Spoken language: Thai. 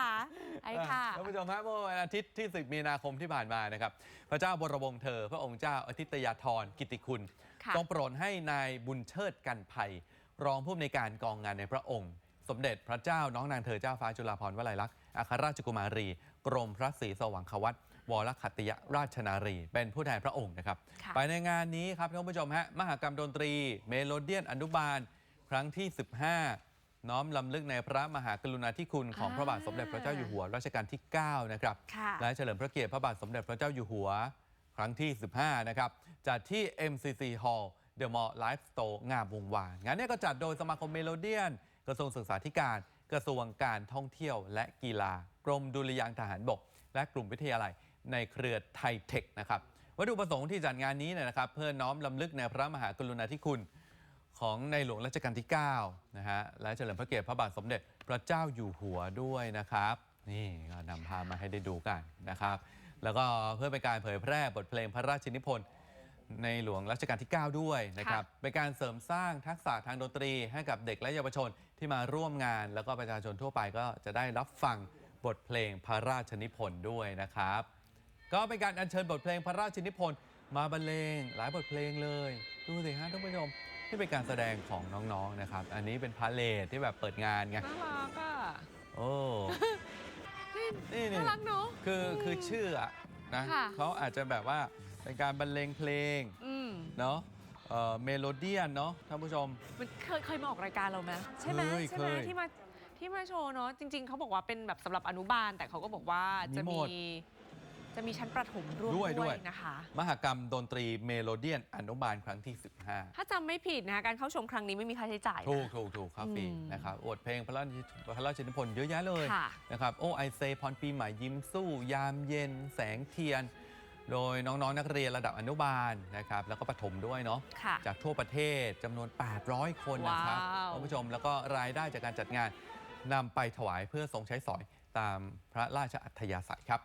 คะไอ้ค่ะ ท่านผู้ชมฮะเมื่อวันอาทิตย์ที่ 10 มีนาคมที่ผ่านมานะครับ พระเจ้าบรมวงศ์เธอ พระองค์เจ้าอาทิตยาธรกิติคุณค่ะ ทรงโปรดให้นายบุญเชิดกันภัย รองผู้อำนวยการกองงานในพระองค์ สมเด็จพระเจ้าน้องนางเธอเจ้าฟ้าจุฬาภรณ์วลัยลักษณ์อัครราชกุมารี กรมพระศรีสว่างควัตวรคัตติยราชนารี เป็นผู้แทนพระองค์นะครับ ค่ะ ไปในงานนี้ครับท่านผู้ชมฮะ มหกรรมดนตรี เมโลเดียนอนุบาล ครั้งที่ 15 น้อมลำลึกในพระมหากรุณาธิคุณของพระบาทสมเด็จพระเจ้าอยู่หัวรัชกาลที่ 9 นะครับค่ะและเฉลิมพระเกียรติพระบาทสมเด็จพระเจ้าอยู่หัว ครั้งที่ 15 นะครับจัดที่ MCC Hall The Mall Life Store งามวงวาน งานนี้ก็จัดโดยสมาคมเมโลเดียน กระทรวงศึกษาธิการ กระทรวงการท่องเที่ยวและกีฬากรมดุริยางค์ทหารบก และกลุ่มวิทยาลัยในเครือไทเทคนะครับวัตถุประสงค์ที่จัดงานนี้เนี่ยนะครับ เพื่อน้อมลำลึกในพระมหากรุณาธิคุณ ของในหลวงรัชกาลที่9นะฮะและเฉลิมพระเกียรติพระบาทสมเด็จพระเจ้าอยู่หัวด้วยนะครับ นี่ก็นำพามาให้ได้ดูกันนะครับ แล้วก็เพื่อเป็นการเผยแพร่บทเพลงพระราชนิพนธ์ในหลวงรัชกาลที่ 9 ด้วยนะครับ เป็นการเสริมสร้างทักษะทางดนตรีให้กับเด็กและเยาวชนที่มาร่วมงาน แล้วก็ประชาชนทั่วไปก็จะได้รับฟังบทเพลงพระราชนิพนธ์ด้วยนะครับ ก็เป็นการอัญเชิญบทเพลงพระราชนิพนธ์มาบรรเลงหลายบทเพลงเลย ดูสิฮะท่านผู้ชม ที่เป็นการแสดงของน้องๆนะครับ อันนี้เป็นพาเลทที่แบบเปิดงานไง น่ารักอะโอ้ นี่นี่น่ารักเนาะ คือคือชื่ออะนะค่ะ เขาอาจจะแบบว่าเป็นการบรรเลงเพลงอืมเนาะเอ่อเมโลเดียนเนาะท่านผู้ชม มันเคยเคยมาออกรายการเราไหมใช่ไหมเคยใช่ไหมเคยที่มาที่มาโชว์เนาะจริง ๆเขาบอกว่าเป็นแบบสำหรับอนุบาล แต่เขาก็บอกว่าจะมีหมมีด จะมีชั้นประถมร่วมด้วยด้วยนะคะ มหกรรมดนตรีเมโลเดียนอนุบาลครั้งที่ 15 ถ้าจำไม่ผิดนะคะการเข้าชมครั้งนี้ไม่มีค่าใช้จ่ายนะ ถูกถูกถูกครับฟรีอืมนะครับอวดเพลงพระราชพระราชนิพนธ์เยอะแยะเลยค่ะ นะครับโอ้ไอเซพรปีใหม่ยิ้มสู้ ยามเย็น แสงเทียน โดยน้องๆนักเรียนระดับอนุบาลนะครับแล้วก็ประถมด้วยเนาะ ค่ะ จากทั่วประเทศจำนวน 800 คนนะครับว้าวท่านผู้ชมแล้วก็รายได้จากการจัดงานนำไปถวายเพื่อทรงใช้สอยตามพระราชอัธยาศัยครับ